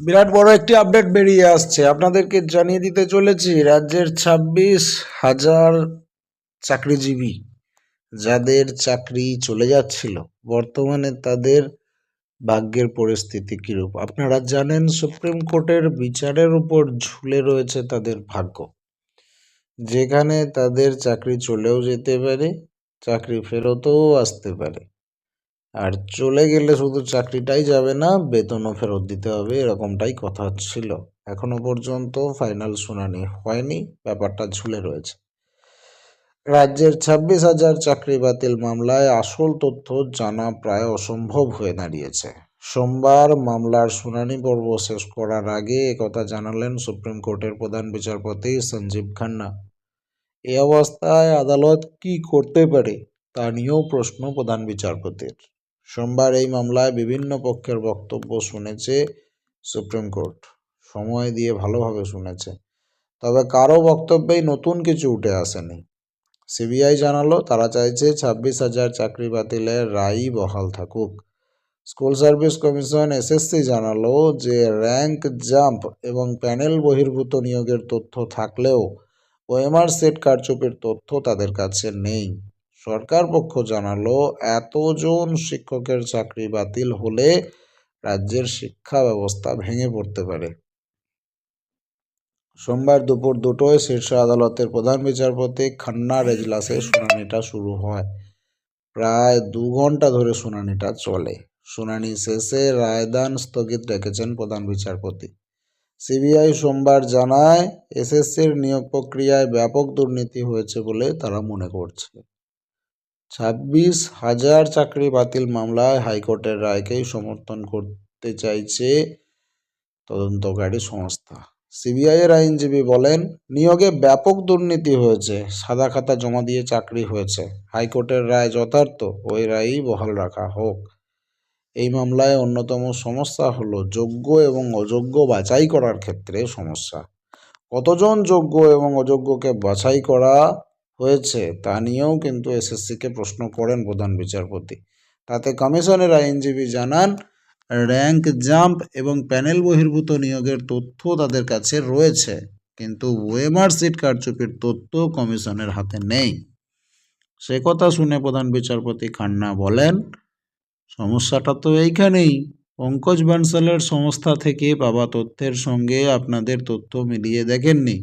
বিরাট বড় একটি আপডেট বেরিয়ে আসছে। আপনাদেরকে জানিয়ে দিতে চলেছি, রাজ্যের ছাব্বিশ হাজার চাকরিজীবী যাদের চাকরি চলে যাচ্ছিল, বর্তমানে তাদের ভাগ্যের পরিস্থিতি কিরূপ? আপনারা জানেন, সুপ্রিম কোর্টের বিচারের উপর ঝুলে রয়েছে তাদের ভাগ্য। যেখানে তাদের চাকরি চলেও যেতে পারে, চাকরি ফেরতও আসতে পারে। আর চলে গেলে শুধু চাকরিটাই যাবে না, বেতনও ফেরত দিতে হবে, এরকমটাই কথা ছিল। এখনও পর্যন্ত ফাইনাল শুনানি হয়নি, ব্যাপারটা ঝুলে রয়েছে। রাজ্যের ছাব্বিশ হাজার চাকরি বাতিল মামলায় আসল তথ্য জানা প্রায় অসম্ভব হয়ে দাঁড়িয়েছে। সোমবার মামলার শুনানি পর্ব শেষ করার আগে একথা জানালেন সুপ্রিম কোর্টের প্রধান বিচারপতি সঞ্জীব খান্না। এই অবস্থায় আদালত কি করতে পারে তা নিয়েও প্রশ্ন প্রধান বিচারপতির। সোমবার এই মামলায় বিভিন্ন পক্ষের বক্তব্য শুনেছে সুপ্রিম কোর্ট। সময় দিয়ে ভালোভাবে শুনেছে। তবে কারও বক্তব্যেই নতুন কিছু উঠে আসেনি। সিবিআই জানালো, তারা চাইছে ছাব্বিশ হাজার চাকরি বাতিলের রায়ই বহাল থাকুক। স্কুল সার্ভিস কমিশন এসএসসি জানালো যে র্যাঙ্ক জাম্প এবং প্যানেল বহির্ভূত নিয়োগের তথ্য থাকলেও ওএমআর সেট কারচুপির তথ্য তাদের কাছে নেই। সরকার পক্ষ জানালো, এতজন শিক্ষকের চাকরি বাতিল হলে রাজ্যের শিক্ষা ব্যবস্থা ভেঙে পড়তে পারে। সোমবার দুপুর দুটোয় শীর্ষ আদালতের প্রধান বিচারপতি খান্নার এজলাসে শুনানিটা শুরু হয়। প্রায় দু ঘণ্টা ধরে শুনানিটা চলে। শুনানি শেষে রায়দান স্থগিত রেখেছেন প্রধান বিচারপতি। সিবিআই সোমবার জানায়, এসএসসির নিয়োগ প্রক্রিয়ায় ব্যাপক দুর্নীতি হয়েছে বলে তারা মনে করছে। ছাব্বিশ হাজার চাকরি বাতিল মামলায় হাইকোর্টের রায়কেই সমর্থন করতে চাইছে তদন্তকারী সংস্থা। সিবিআই এর আইনজীবী বলেন, নিয়োগে ব্যাপক দুর্নীতি হয়েছে, সাদা খাতা জমা দিয়ে চাকরি হয়েছে, হাইকোর্টের রায় যথার্থ, ওই রায়ই বহাল রাখা হোক। এই মামলায় অন্যতম সমস্যা হলো যোগ্য এবং অযোগ্য বাছাই করার ক্ষেত্রে সমস্যা। কতজন যোগ্য এবং অযোগ্যকে বাছাই করা হয়েছে, তা নিয়েও কিন্তু এসএসসিকে প্রশ্ন করেন প্রধান বিচারপতি। তাতে কমিশনের আইনজীবী জানান, র্যাঙ্ক জাম্প এবং প্যানেল বহির্ভূত নিয়োগের তথ্য তাদের কাছে রয়েছে, কিন্তু ওয়েমার সিট কারচুপির তথ্য কমিশনের হাতে নেই। সে কথা শুনে প্রধান বিচারপতি খান্না বলেন, সমস্যাটা তো এইখানেই। পঙ্কজ বানসালের সংস্থা থেকে পাওয়া তথ্যের সঙ্গে আপনাদের তথ্য মিলিয়ে দেখেননি।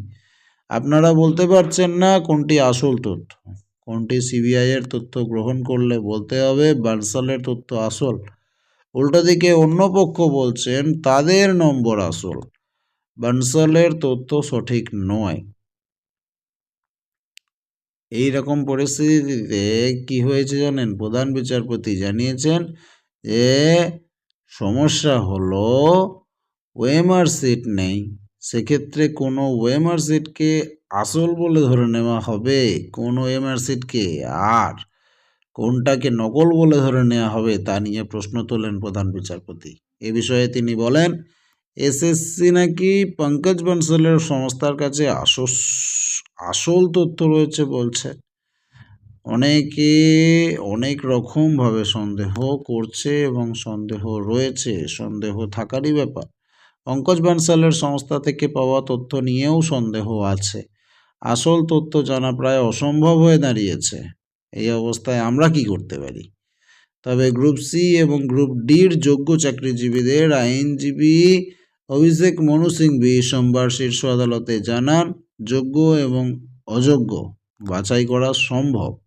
আপনারা বলতে পারছেন না কোনটি আসল তথ্য। কোনটি সিবিআই এর তথ্য গ্রহণ করলে বলতে হবে বার্সালের তথ্য আসল। উল্টো দিকে অন্য পক্ষ বলছেন তাদের নম্বর আসল। বানসালের তথ্য সঠিক নয়। এই রকম পরিস্থিতিতে কি হয়েছে জানেন? প্রধান বিচারপতি জানিয়েছেন যে সমস্যা হলো ওয়েমার সিট নেই। সেক্ষেত্রে কোনো ওয়েমার সিটকে আসল বলে ধরে নেওয়া হবে। কোন ওয়েমার সিটকে আর কোনটাকে নকল বলে ধরে নেওয়া হবে তা নিয়ে প্রশ্ন তোলেন প্রধান বিচারপতি। এ বিষয়ে তিনি বলেন, এসএসসি নাকি পঙ্কজ বনসলের সংস্থার কাছে আসস, আসল তথ্য রয়েছে বলছে। অনেকে অনেক রকমভাবে সন্দেহ করছে এবং সন্দেহ রয়েছে। সন্দেহ থাকারই ব্যাপার। পঙ্কজ বানসালের সংস্থা থেকে পাওয়া তথ্য নিয়েও সন্দেহ আছে। আসল তথ্য জানা প্রায় অসম্ভব হয়ে দাঁড়িয়েছে। এই অবস্থায় আমরা কি করতে পারি? তবে গ্রুপ সি এবং গ্রুপ ডির যোগ্য চাকরিজীবীদের আইনজীবী অভিষেক মনু সিংভি সোমবার শীর্ষ আদালতে জানান, যোগ্য এবং অযোগ্য বাছাই করা সম্ভব।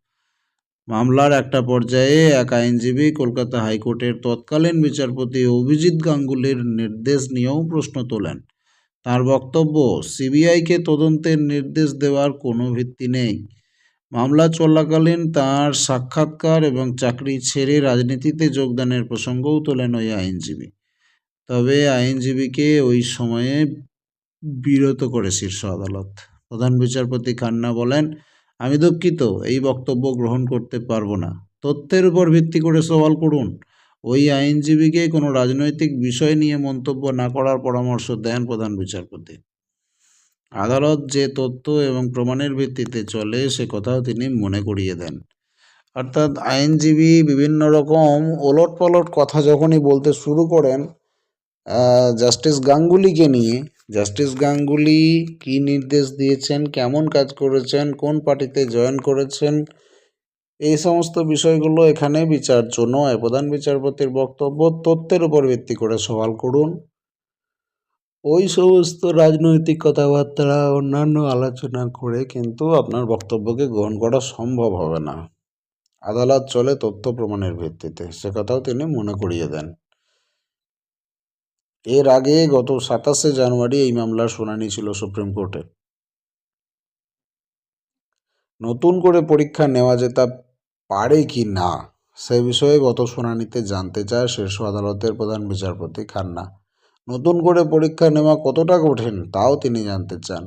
মামলার একটা পর্যায়ে এক আইনজীবী কলকাতা হাইকোর্টের তৎকালীন বিচারপতি অভিজিৎ গাঙ্গুলির নির্দেশ নিয়েও প্রশ্ন তোলেন। তার বক্তব্য, সিবিআইকে তদন্তের নির্দেশ দেওয়ার কোনো ভিত্তি নেই। মামলা চলাকালীন তার সাক্ষাৎকার এবং চাকরি ছেড়ে রাজনীতিতে যোগদানের প্রসঙ্গও তোলেন ওই আইনজীবী। তবে আইনজীবীকে ওই সময়ে বিরত করে শীর্ষ আদালত। প্রধান বিচারপতি খান্না বলেন আমি দুঃখিত, এই বক্তব্য গ্রহণ করতে পারব না। তথ্যের উপর ভিত্তি করে সওয়াল করুন। ওই আইনজীবীকে কোনো রাজনৈতিক বিষয় নিয়ে মন্তব্য না করার পরামর্শ দেন প্রধান বিচারপতি। আদালত যে তথ্য এবং প্রমাণের ভিত্তিতে চলে, সে কথাও তিনি মনে করিয়ে দেন। অর্থাৎ আইনজীবী বিভিন্ন রকম ওলট পালট কথা যখনই বলতে শুরু করেন জাস্টিস গাঙ্গুলিকে নিয়ে জাস্টিস গাঙ্গুলি কি নির্দেশ দিয়েছেন? কেমন কাজ করেছেন? কোন পার্টিতে জয়েন করেছেন? এই সমস্ত বিষয়গুলো এখানে বিচার্য নয় প্রধান বিচারপতির বক্তব্য। তথ্যের উপর ভিত্তি করে সওয়াল করুন। ওই সমস্ত রাজনৈতিক কথাবার্তা অন্যান্য আলোচনা করে কিন্তু আপনার বক্তব্যকে গ্রহণ করা সম্ভব হবে না। আদালত চলে তথ্য প্রমাণের ভিত্তিতে। সে কথাও তিনি মনে করিয়ে দেন। এর আগে গত সাতাশে জানুয়ারি এই মামলার শুনানি ছিল সুপ্রিম কোর্টে। নতুন করে পরীক্ষা নেওয়া যেতে পারে কি না, সে বিষয়ে গত শুনানিতে জানতে চায় শীর্ষ আদালতের প্রধান বিচারপতি খান্না। নতুন করে পরীক্ষা নেওয়া কতটা কঠিন তাও তিনি জানতে চান।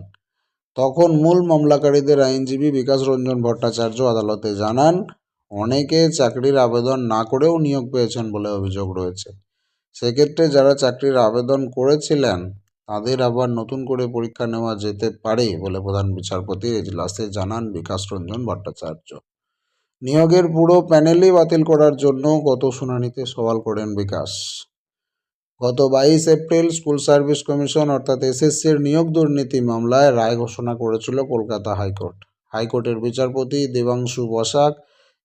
তখন মূল মামলাকারীদের আইনজীবী বিকাশ রঞ্জন ভট্টাচার্য আদালতে জানান, অনেকে চাকরির আবেদন না করেও নিয়োগ পেয়েছেন বলে অভিযোগ রয়েছে। সেক্ষেত্রে যারা চাকরির আবেদন করেছিলেন, তাদের আবার নতুন করে পরীক্ষা নেওয়া যেতে পারে বলে প্রধান বিচারপতি এজলাসে জানান বিকাশ রঞ্জন ভট্টাচার্য। নিয়োগের পুরো প্যানেলই বাতিল করার জন্য গত শুনানিতে সওয়াল করেন বিকাশ। গত বাইশ এপ্রিল স্কুল সার্ভিস কমিশন অর্থাৎ এসএসসির নিয়োগ দুর্নীতি মামলায় রায় ঘোষণা করেছিল কলকাতা হাইকোর্ট। হাইকোর্টের বিচারপতি দেবাংশু বসাক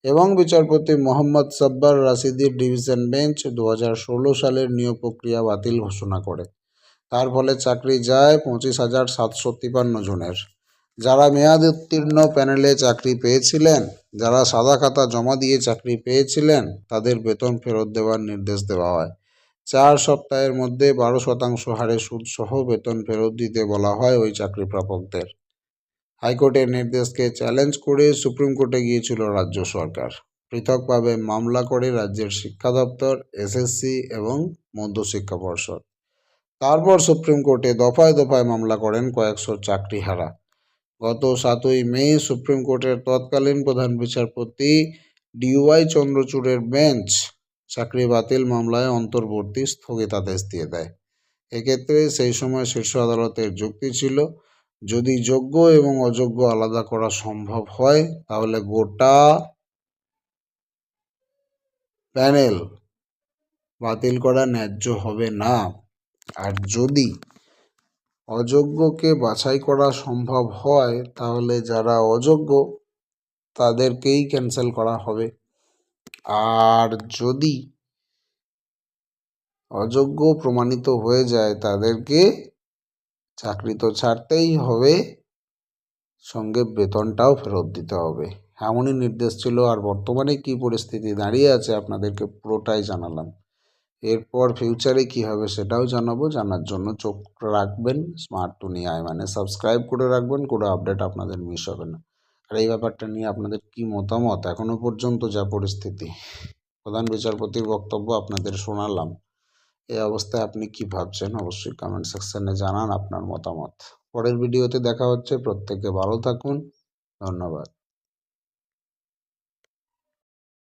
এবং বিচারপতি মোহাম্মদ সাব্বার রাশিদির ডিভিশন বেঞ্চ দু হাজার ষোলো সালের নিয়োগ প্রক্রিয়া বাতিল ঘোষণা করে। তার ফলে চাকরি যায় পঁচিশ হাজার সাতশো তিপান্ন জনের। যারা মেয়াদ উত্তীর্ণ প্যানেলে চাকরি পেয়েছিলেন, যারা সাদা খাতা জমা দিয়ে চাকরি পেয়েছিলেন, তাদের বেতন ফেরত দেওয়ার নির্দেশ দেওয়া হয়। চার সপ্তাহের মধ্যে বারো শতাংশ হারে সুদসহ বেতন ফেরত দিতে বলা হয় ওই চাকরি প্রাপকদের হাইকোর্টের নির্দেশকে চ্যালেঞ্জ করে সুপ্রিম কোর্টে গিয়েছিল রাজ্য সরকার। পৃথকভাবে মামলা করে রাজ্যের শিক্ষা দপ্তর, এসএসসি এবং মধ্যশিক্ষা পর্ষদ। তারপর সুপ্রিম কোর্টে দফায় দফায় মামলা করেন কয়েকশো চাকরিহারা। গত সাতই মে সুপ্রিম কোর্টের তৎকালীন প্রধান বিচারপতি ডিওয়াই চন্দ্রচূড়ের বেঞ্চ চাকরি বাতিল মামলায় অন্তর্বর্তী স্থগিতাদেশ দিয়ে দেয়। এক্ষেত্রে সেই সময় শীর্ষ আদালতের যুক্তি ছিল যদি যোগ্য এবং অযোগ্য আলাদা করা সম্ভব হয়, তাহলে গোটা প্যানেল বাতিল করা ন্যায্য হবে না। আর যদি অযোগ্যকে বাছাই করা সম্ভব হয়, তাহলে যারা অযোগ্য, তাদেরকেই ক্যান্সেল করা হবে। আর যদি অযোগ্য প্রমাণিত হয়ে যায়, তাদেরকে চাকরি তো ছাড়তেই হবে। সঙ্গে বেতনটাও ফেরত দিতে হবে। এমনই নির্দেশ ছিল আর বর্তমানে কি পরিস্থিতি দাঁড়িয়ে আছে আপনাদেরকে পুরোটাই জানালাম। এরপর ফিউচারে কি হবে সেটাও জানাব। জানার জন্য চোখ রাখবেন স্মার্ট দুনিয়ায় মানে সাবস্ক্রাইব করে রাখবেন, কোনো আপডেট আপনাদের মিস হবে না। আর এই ব্যাপারটা নিয়ে আপনাদের কি মতামত? এখনও পর্যন্ত যা পরিস্থিতি। প্রধান বিচারপতির বক্তব্য আপনাদের শোনালাম। এই অবস্থায় আপনি কি ভাবছেন অবশ্যই কমেন্ট সেকশনে জানান আপনার মতামত। পরের ভিডিওতে দেখা হচ্ছে। প্রত্যেকে ভালো থাকুন। ধন্যবাদ।